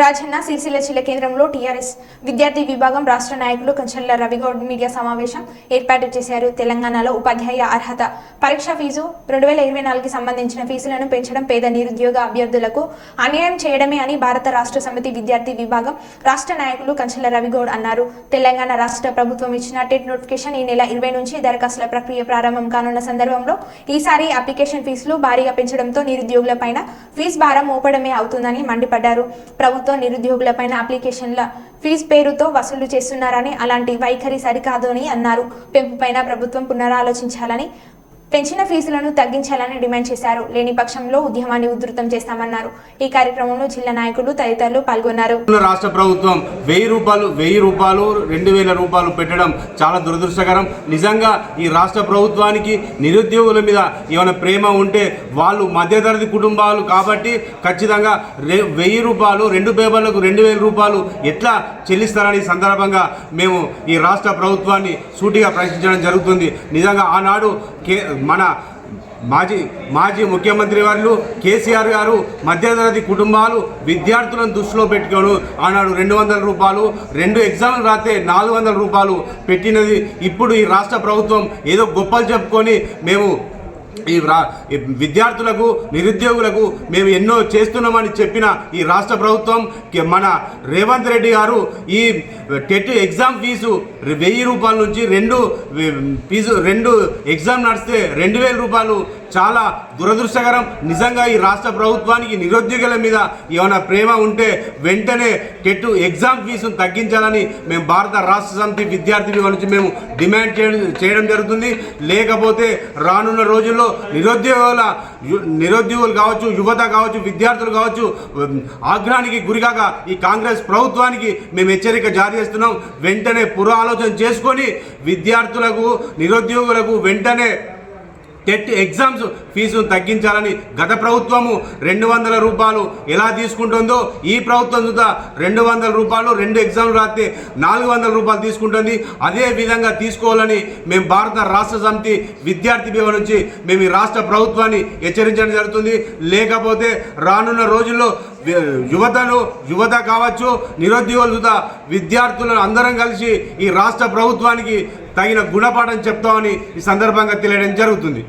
రాజన్న సిరిసిల్ల జిల్లా కేంద్రంలో టీఆర్ఎస్ విద్యార్థి విభాగం రాష్ట్ర నాయకులు కంచెల్ల రవిగౌడ్ మీడియా సమావేశం ఏర్పాటు చేశారు. తెలంగాణలో ఉపాధ్యాయ అర్హత పరీక్ష ఫీజు రెండు వేల ఇరవై నాలుగుకి సంబంధించిన ఫీజులను పెంచడం పేద నిరుద్యోగ అభ్యర్థులకు అన్యాయం చేయడమే అని భారత రాష్ట్ర సమితి విద్యార్థి విభాగం రాష్ట్ర నాయకులు కంచెల్ల రవిగౌడ్ అన్నారు. తెలంగాణ రాష్ట్ర ప్రభుత్వం ఇచ్చిన టెట్ నోటిఫికేషన్ ఈ నెల ఇరవై నుంచి దరఖాస్తుల ప్రక్రియ ప్రారంభం కానున్న సందర్భంలో ఈసారి అప్లికేషన్ ఫీజులు భారీగా పెంచడంతో నిరుద్యోగులపైన ఫీజు భారం మోపడమే అవుతుందని మండిపడ్డారు. ప్రభుత్వం నిరుద్యోగులపైన అప్లికేషన్ల ఫీజు పేరుతో వసూలు చేస్తున్నారని అలాంటి వైఖరి సరికాదు అని అన్నారు. పెంపుపైన ప్రభుత్వం పునరాలోచించాలని పెంచిన ఫీజులను తగ్గించాలని డిమాండ్ చేశారు. లేని పక్షంలో ఉద్యమాన్ని ఉధృతం చేస్తామన్నారు. ఈ కార్యక్రమంలో జిల్లా నాయకులు తదితరులు పాల్గొన్నారు. ఉన్న రాష్ట్ర ప్రభుత్వం వెయ్యి రూపాయలు వెయ్యి రూపాయలు రెండు వేల రూపాయలు పెట్టడం చాలా దురదృష్టకరం. నిజంగా ఈ రాష్ట్ర ప్రభుత్వానికి నిరుద్యోగుల మీద ఏమైనా ప్రేమ ఉంటే వాళ్ళు మధ్యతరగతి కుటుంబాలు కాబట్టి ఖచ్చితంగా వెయ్యి రూపాయలు రెండు పేపర్లకు రెండు వేల రూపాయలు ఎట్లా చెల్లిస్తారని సందర్భంగా మేము ఈ రాష్ట్ర ప్రభుత్వాన్ని సూటిగా ప్రశ్నించడం జరుగుతుంది. నిజంగా ఆనాడు కే మన మాజీ మాజీ ముఖ్యమంత్రి వారు కేసీఆర్ గారు మధ్యతరగతి కుటుంబాలు విద్యార్థులను దృష్టిలో పెట్టుకోను ఆనాడు రెండు వందల రూపాయలు రెండు ఎగ్జామ్లు రాస్తే నాలుగు వందల రూపాయలు పెట్టినది. ఇప్పుడు ఈ రాష్ట్ర ప్రభుత్వం ఏదో గొప్పలు చెప్పుకొని మేము ఈ రా విద్యార్థులకు నిరుద్యోగులకు మేము ఎన్నో చేస్తున్నామని చెప్పిన ఈ రాష్ట్ర ప్రభుత్వం మన రేవంత్ రెడ్డి గారు ఈ టెట్ ఎగ్జామ్ ఫీజు వెయ్యి రూపాయల నుంచి రెండు ఫీజు రెండు ఎగ్జామ్ నడిస్తే రెండు వేల రూపాయలు చాలా దురదృష్టకరం. నిజంగా ఈ రాష్ట్ర ప్రభుత్వానికి నిరుద్యోగుల మీద ఏమైనా ప్రేమ ఉంటే వెంటనే టెట్ ఎగ్జామ్ ఫీజును తగ్గించాలని మేము భారత రాష్ట్ర సమితి విద్యార్థి నుంచి మేము డిమాండ్ చేయడం చేయడం జరుగుతుంది. లేకపోతే రానున్న రోజుల్లో నిరుద్యోగుల యు- నిరుద్యోగులు కావచ్చు యువత కావచ్చు విద్యార్థులు కావచ్చు ఆగ్రహానికి గురికాక ఈ కాంగ్రెస్ ప్రభుత్వానికి మేము హెచ్చరిక జారీ చేస్తున్నాం. వెంటనే పురాలోచన చేసుకొని విద్యార్థులకు నిరుద్యోగులకు వెంటనే టెట్ ఎగ్జామ్స్ ఫీజును తగ్గించాలని గత ప్రభుత్వము రెండు వందల రూపాయలు ఎలా తీసుకుంటుందో ఈ ప్రభుత్వం చూద్దా రెండు వందల రూపాయలు రెండు ఎగ్జామ్లు రాస్తే నాలుగు వందల రూపాయలు తీసుకుంటుంది. అదే విధంగా తీసుకోవాలని మేము భారత రాష్ట్ర సమితి విద్యార్థి భీమ నుంచి మేము ఈ రాష్ట్ర ప్రభుత్వాన్ని హెచ్చరించడం జరుగుతుంది. లేకపోతే రానున్న రోజుల్లో యువతను యువత కావచ్చు నిరుద్యోగులు విద్యార్థులను అందరం కలిసి ఈ రాష్ట్ర ప్రభుత్వానికి తగిన గుణపాఠం చెప్తామని ఈ సందర్భంగా తెలియడం జరుగుతుంది.